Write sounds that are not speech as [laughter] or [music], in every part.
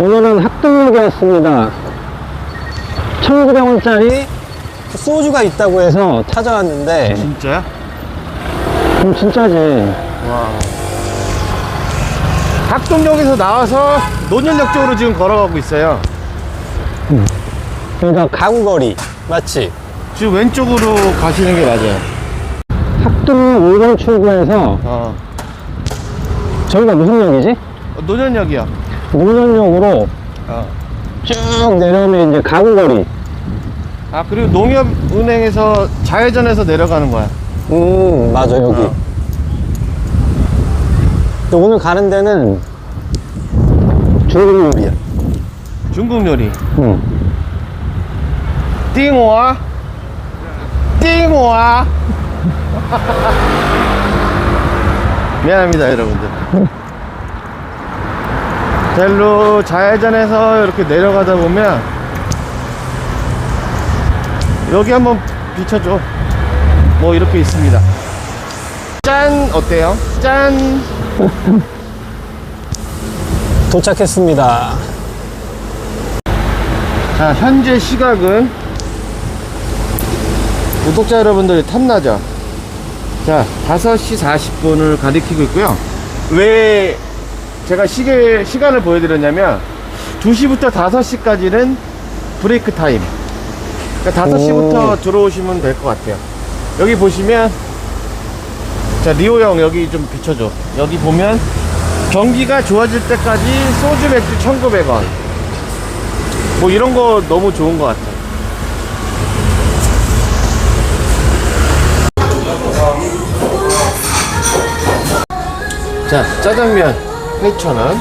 오늘은 학등역이었습니다. 1900원짜리 소주가 있다고 해서 찾아왔는데, 진짜야? 그럼 진짜지. 와. 학동역에서 나와서 논현역 쪽으로 지금 걸어가고 있어요. 그러니까 가구거리. 맞지? 지금 왼쪽으로 가시는 게 맞아요. 학등역 5번 출구에서, 어. 저기가 무슨 역이지? 어, 논현역이야. 노전역으로 어. 쭉 내려오면 이제 가구거리. 아 그리고 농협은행에서 좌회전해서 내려가는 거야. 음, 맞아, 여기. 어. 근데 오늘 가는 데는 중국 요리야. 중국 요리. 응. 띵호아. 띵호아. [laughs] 미안합니다, 여러분들. [laughs] 델로 좌회전해서 이렇게 내려가다 보면 여기 한번 비춰줘. 뭐 이렇게 있습니다. 짠 어때요? 짠. [laughs] 도착했습니다. 자, 현재 시각은 구독자 여러분들이 탐나죠? 자, 5시 40분을 가리키고 있고요. 왜 제가 시계, 시간을 보여드렸냐면 2시부터 5시까지는 브레이크 타임. 그러니까 5시부터 오. 들어오시면 될 것 같아요. 여기 보시면 자, 리오 형 여기 좀 비춰줘. 여기 보면 경기가 좋아질 때까지 소주 맥주 1,900원. 뭐 이런 거 너무 좋은 것 같아. 자, 짜장면 8,000원,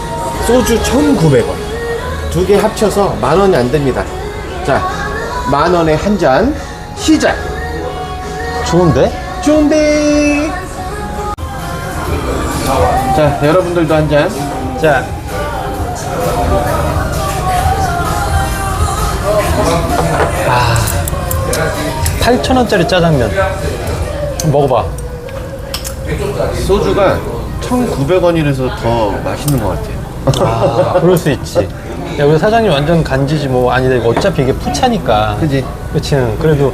소주 1,900원. 두 개 합쳐서 만 원이 안 됩니다. 자, 만 원에 한 잔, 시작! 좋은데? 준비! 자, 여러분들도 한 잔. 자. 아. 8,000원짜리 짜장면. 먹어봐. 소주가 1,900원이라서 더 맛있는 것 같아요. 아, 그럴 수 있지. 야, 우리 사장님 완전 간지지 뭐. 아니다, 이거 어차피 이게 푸차니까. 그지? 그치. 응. 그래도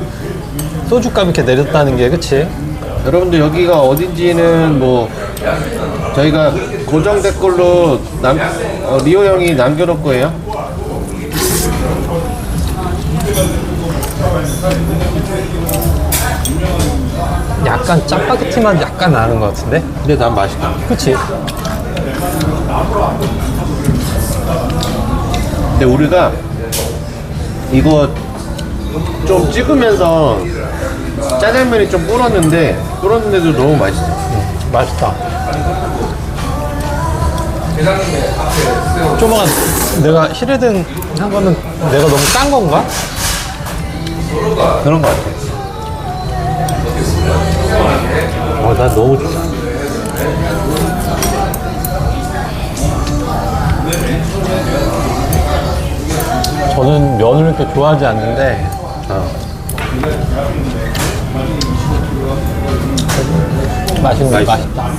소주값 이렇게 내렸다는 게, 그치? 여러분들 여기가 어딘지는 뭐 저희가 고정 댓글로 남, 어, 리오 형이 남겨놓을 거예요. 약간 짜파게티 맛 약간 나는 것 같은데? 근데 난 맛있다. 그치? 근데 우리가 이거 좀 찍으면서 짜장면이 좀 불었는데 불었는데도 너무 맛있어. 맛있다. 조만간 내가 히레든 한 거는 내가 너무 싼 건가? 그런 것 같아. 나 너무 좋다. 저는 면을 이렇게 좋아하지 않는데, 어. 맛있네, 맛있다.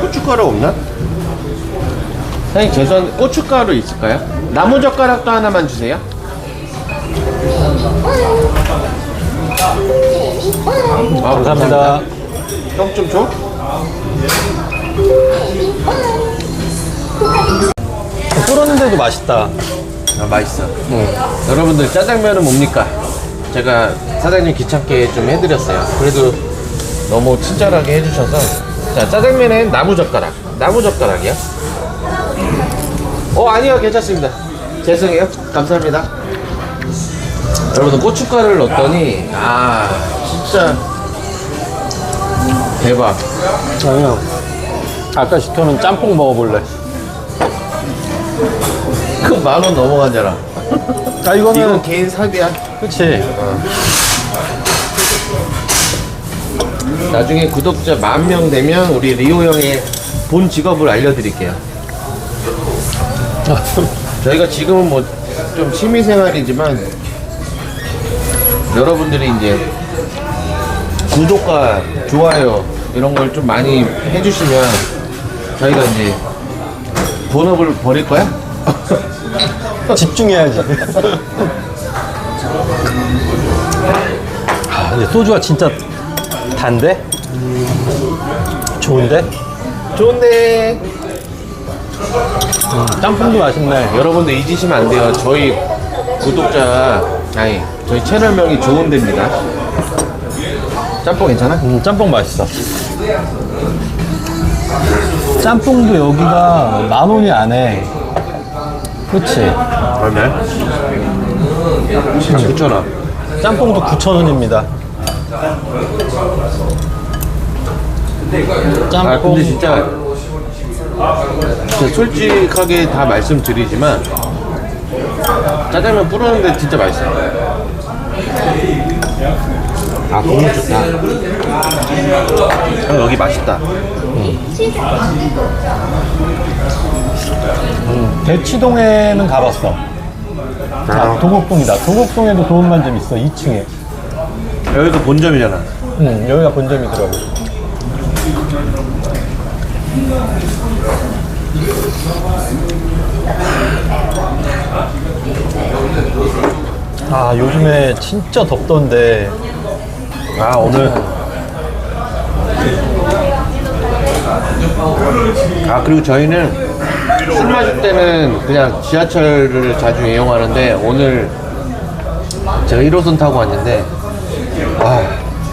고춧가루 없나? 사장님 죄송한데 고춧가루 있을까요? 나무젓가락도 하나만 주세요. 아, 감사합니다. 형좀 줘? 불었는데도 맛있다. 아, 맛있어. 여러분들 짜장면은 뭡니까? 제가 사장님 귀찮게 좀 해드렸어요. 그래도 너무 친절하게 해주셔서 자 짜장면엔 나무 젓가락. 나무 젓가락이요? 어 아니요 괜찮습니다. 죄송해요. 감사합니다. 여러분들 고춧가루를 넣었더니 아 진짜 대박. 아니요. 아까 시켜놓은 짬뽕 먹어볼래. 그 만 원 넘어가잖아. 아, 이거는, 이건 개인 사비야. 그치. 나중에 구독자 만 명 되면 우리 리오 형의 본 직업을 알려드릴게요. [laughs] 저희가 지금은 뭐 좀 취미 생활이지만 여러분들이 이제 구독과 좋아요 이런 걸 좀 많이 해주시면 저희가 이제 본업을 버릴 거야? [laughs] 집중해야지. [laughs] 아, 근데 소주가 진짜 단데? 좋은데? 좋은데. 짬뽕도 맛있네. 여러분들 잊으시면 안 돼요. 저희 구독자, 아니, 저희 채널명이 좋은 데입니다. 짬뽕 괜찮아? 음, 짬뽕 맛있어. 짬뽕도 여기가 만 원이 안 해. 그치? 얼마야? 9,000원. 짬뽕도 9,000원입니다. 짬뽕. 아, 근데 진짜, 진짜 솔직하게 다 말씀드리지만, 짜장면 뿌르는데 진짜 맛있어요. 아, 국물 좋다. 아, 여기 맛있다. 대치동에는 가봤어. 자, 도곡동이다. 도곡동에도 좋은 만점 있어. 2층에. 여기가 본점이잖아. 응, 여기가 본점이더라고. 아, 요즘에 진짜 덥던데. 아, 오늘. 아, 그리고 저희는 술 마실 때는 그냥 지하철을 자주 이용하는데 오늘 제가 1호선 타고 왔는데 와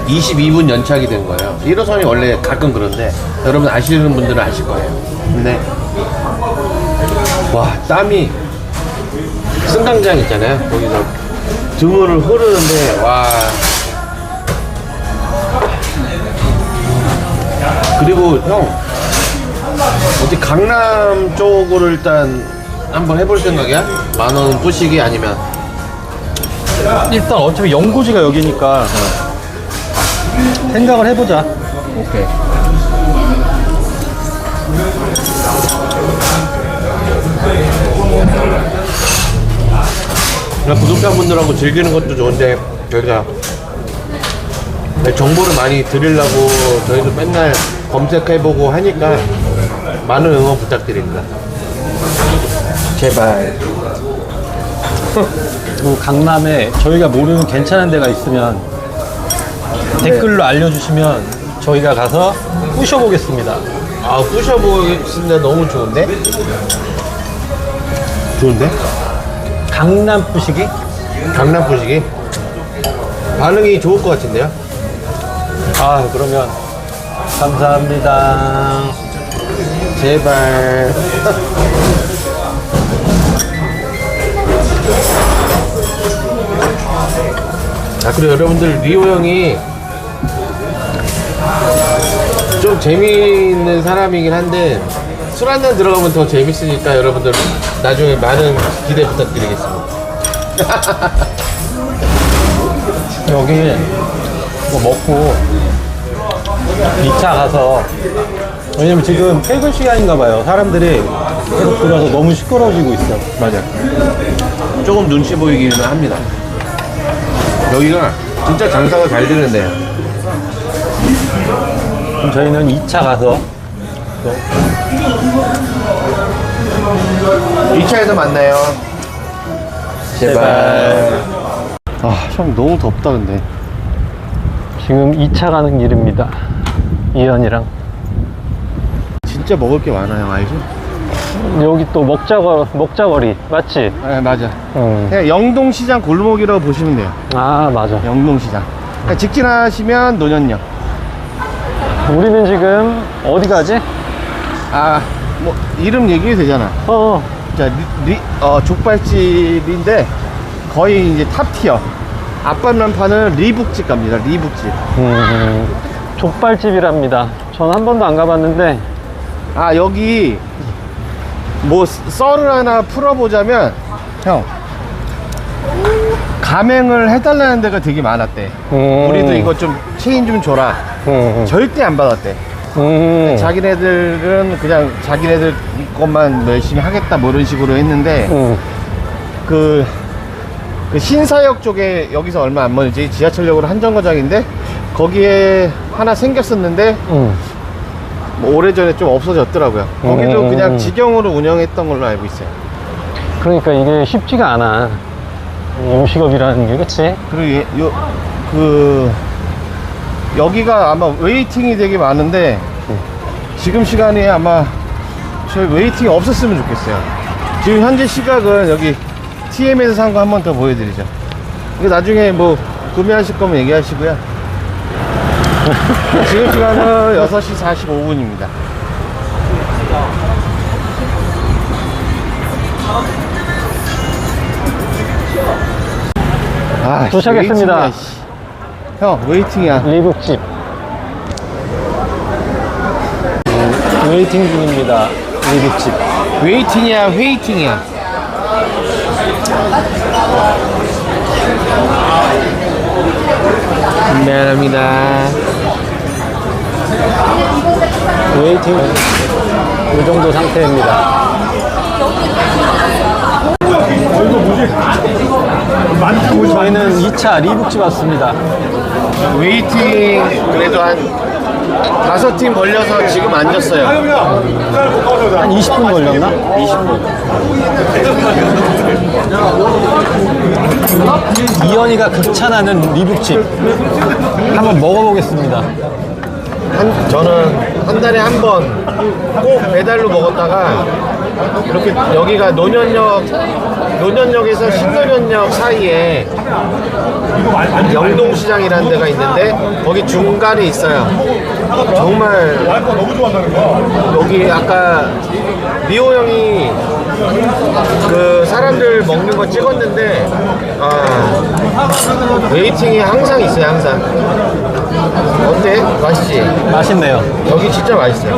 22분 연착이 된 거예요. 1호선이 원래 가끔 그런데 여러분 아시는 분들은 아실 거예요. 근데 와 땀이 승강장 있잖아요. 거기서 등으로 흐르는데 와 그리고 형 어디 강남 쪽으로 일단 한번 해볼 생각이야? 만원 뿌시기 아니면 일단 어차피 연고지가 여기니까 생각을 해보자. 오케이 그냥 구독자분들하고 즐기는 것도 좋은데 저희가 정보를 많이 드리려고 저희도 맨날 검색해보고 하니까 많은 응원 부탁드립니다 제발 그 강남에 저희가 모르는 괜찮은 데가 있으면 댓글로 알려주시면 저희가 가서 부셔보겠습니다. 아 부셔보겠습니다 너무 좋은데? 좋은데? 강남 부시기? 강남 부시기? 반응이 좋을 것 같은데요? 아 그러면 감사합니다. 제발 [laughs] 아 그리고 여러분들 리오 형이 좀 재미있는 사람이긴 한데 술 한 잔 들어가면 더 재밌으니까 여러분들 나중에 많은 기대 부탁드리겠습니다 [laughs] 여기 뭐 먹고 2차 가서 왜냐면 지금 퇴근 시간인가 봐요. 사람들이 계속 들어서 너무 시끄러워지고 있어. 맞아 조금 눈치 보이기는 합니다 여기가 진짜 장사가 잘 되는데요 그럼 저희는 2차 가서 2차에서 만나요. 제발. 아, 형 너무 덥다 근데. 지금 2차 가는 길입니다. 이현이랑 진짜 먹을 게 많아요, 알죠? 여기 또 먹자거 먹자거리 맞지? 네, 맞아. 응. 그냥 영동시장 골목이라고 보시면 돼요. 아 맞아. 영동시장. 그러니까 직진하시면 노년역. 우리는 지금 어디 가지? 아, 뭐 이름 얘기해도 되잖아. 어, 어. 자, 리, 리- 어, 족발집인데 거의 이제 탑 티어. 앞발만 파는 리북집 갑니다. 리북집. 음, 족발집이랍니다. 전 한 번도 안 가봤는데 아 여기 뭐 썰을 하나 풀어보자면 형 가맹을 해달라는 데가 되게 많았대 음. 우리도 이거 좀 체인 좀 줘라 음, 절대 안 받았대 음. 자기네들은 그냥 자기네들 것만 뭐 열심히 하겠다 뭐 이런 식으로 했는데 음. 그, 그 신사역 쪽에 여기서 얼마 안 멀지 지하철역으로 한 정거장인데 거기에 하나 생겼었는데 음. 뭐 오래전에 좀 없어졌더라고요. 거기도 음. 그냥 직영으로 운영했던 걸로 알고 있어요. 그러니까 이게 쉽지가 않아. 음식업이라는 게, 그치? 그리고 예- 요, 그, 여기가 아마 웨이팅이 되게 많은데, 지금 시간에 아마 저희 웨이팅이 없었으면 좋겠어요. 지금 현재 시각은 여기 TM에서 산 거 한 번 더 보여드리죠. 이거 나중에 뭐 구매하실 거면 얘기하시고요. [laughs] 지금 시간은 6시 45분입니다. 아, 도착했습니다. 형, 웨이팅이야. 리북집. 음, 웨이팅 중입니다. 리북집. 웨이팅이야, 웨이팅이야. 미안합니다. 웨이팅은 이 정도 상태입니다. 저희는 2차 리북집 왔습니다. 웨이팅 그래도 한 다섯 팀 걸려서 지금 앉았어요. 한 20분 걸렸나? 20분. 이현이가 극찬하는 리북집. 한번 먹어보겠습니다. 한, 저는 한 달에 한 번 꼭 배달로 먹었다가 이렇게 여기가 노년역 노년역에서 신노년역 사이에 영동시장이라는 데가 있는데 거기 중간에 있어요. 정말 여기 아까 리오 형이 그 사람들 먹는 거 찍었는데 아 웨이팅이 항상 있어요 항상 어때? 맛있지? 맛있네요. 여기 진짜 맛있어요.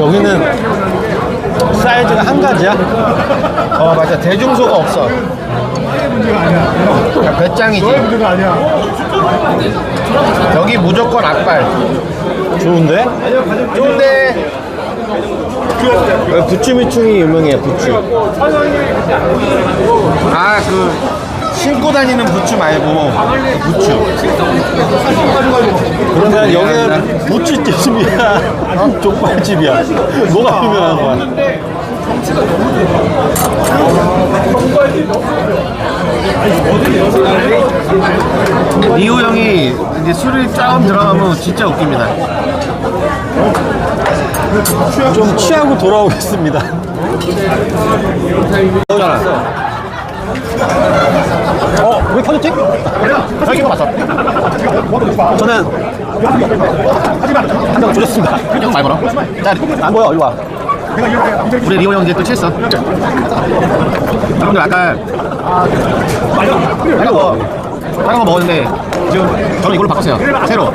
여기는 사이즈가 한 가지야? 어 맞아 대중소가 없어. 그냥 배짱이지. 여기 무조건 악발. 좋은데? 좋은데. 부추미충이 유명해요 부추. 아그 신고 다니는 부추 말고 그 부추. 그러면 여기는 부추집이야? 어? [laughs] 족발집이야? 뭐가 유명한 거야? 리우 형이 이제 술이 조금 들어가면 진짜 웃깁니다. 좀 취하고 돌아오겠습니다. 어, 왜 켜졌지? 저기 봤어. 저는 한병 조졌습니다. 형말 걸어. 자, 안 보여, 이리 와. 우리 리오 형 이제 또 취했어. 여러분들 아까 빨간 거 빨간 거 먹었는데 지금 저는 이걸로 바꿨어요. 새로.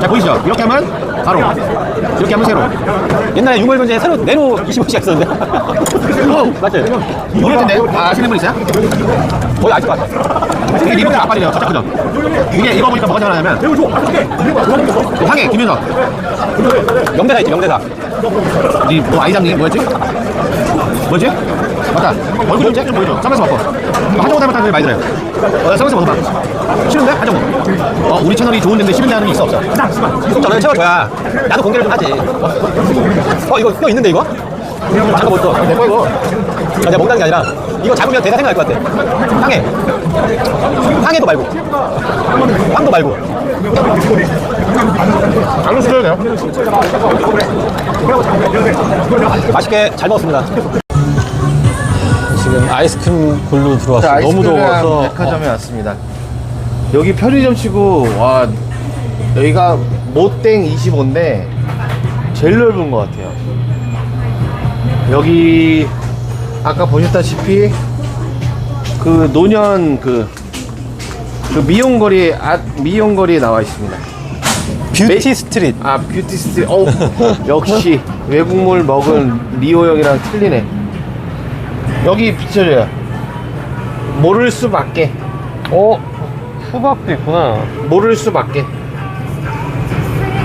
자 보이시죠? 이렇게 하면 바로. 이렇게 하면 새로. 옛날에 유물변제에 새로 네로 25씩 했었는데. 맞지? 이럴 텐데 아, 아시는 분 있어요? 거의 아실 것 같아. 이게 리본의 앞발이에요. 진짜 크죠? 이게 이거 보니까 뭐가 생각나냐면 황해 김윤석 명대사 있지, 명대사. 이뭐 아이장님 뭐였지? 뭐였지? 맞다 얼굴 좀 쬐끔 보여줘 쌈에서 먹고 한정우 닮았다는 걸 많이 들어요 어, 쌈에서 먹어봐 싫은데? 한정우 어 우리 채널이 좋은 데인데 싫은데 하는 게 있어 없어? 저는 채워줘야 나도 공개를 좀 하지. 어, 이거 뼈 있는데, 이거? 잠깐 못 써. 내거 이거 아, 내가 먹는 게 아니라 이거 잡으면 대사 생각날 것 같아. 황해. 황해도 말고. 황도 말고. 쓰셔도 돼요 맛있게 잘 먹었습니다. 지금 아이스크림 굴로 들어왔어요. 너무 더워서. 백화점에 왔습니다 여기 편의점 치고 와 여기가 못땡 25인데 제일 넓은 것 같아요 여기 아까 보셨다시피 그 노년 그, 그 미용거리 아, 미용거리에 나와 있습니다 뷰티 스트릿. 아 뷰티 스트릿 어 역시 외국물 먹은 리오 형이랑 틀리네 여기 비춰줘요 모를 수밖에. 어, 수박도 있구나. 모를 수밖에.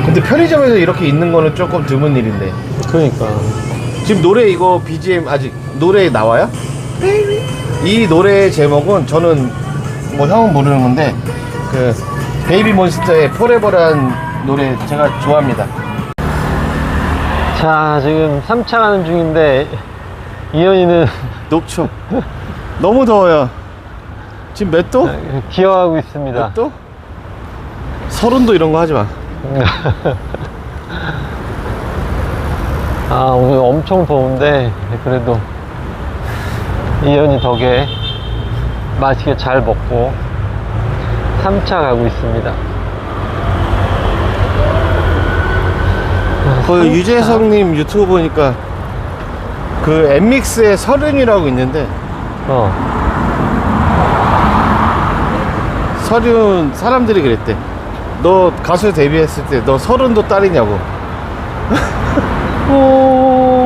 근데 편의점에서 이렇게 있는 거는 조금 드문 일인데. 그러니까. 지금 노래 이거 BGM 아직 노래 나와요? 이 노래 제목은 저는 뭐 형은 모르는 건데 그 베이비 몬스터의 포레버란 노래 제가 좋아합니다. 자, 지금 3차 가는 중인데, 이현이는 녹초 너무 더워요 지금 몇 도? 기어하고 있습니다. 몇 도? 서른도 이런 거 하지 마 아, 오늘 엄청 더운데, 그래도 이현이 덕에 맛있게 잘 먹고 3차 가고 있습니다. 그 유재석님 유튜브 보니까 그 엠믹스의 서른이라고 있는데 어, 서륜 사람들이 그랬대. 너 가수 데뷔했을 때 너 서른도 딸이냐고.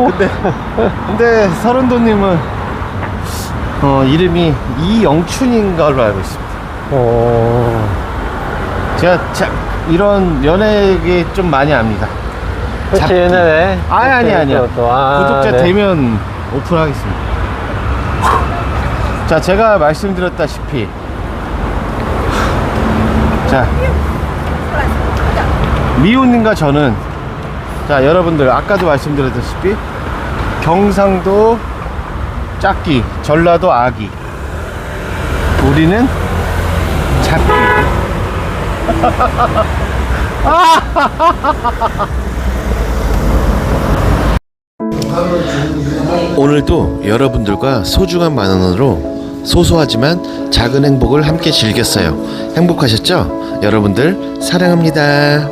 근데 근데 서른도님은 어 이름이 이영춘인 걸로 알고 있습니다. 어, 제가 자, 이런 연예 얘기 좀 많이 압니다 잡기. 옛날에. 아니 아니 또, 아, 구독자 네. 되면 오픈하겠습니다 자 제가 말씀드렸다시피 자 미호님과 저는 자 여러분들 아까도 말씀드렸다시피 경상도 짝기 전라도 아기 우리는 잡기 [laughs] [laughs] 오늘도 여러분들과 소중한 만 원으로 소소하지만 작은 행복을 함께 즐겼어요. 행복하셨죠? 여러분들 사랑합니다.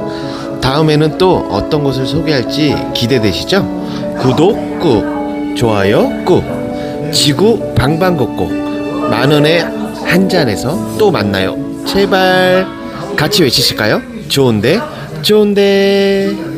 다음에는 또 어떤 곳을 소개할지 기대되시죠? 구독 꾹, 좋아요 꾹, 지구 방방곡곡 만 원에 한 잔에서 또 만나요. 제발 같이 외치실까요? 좋은데, 좋은데.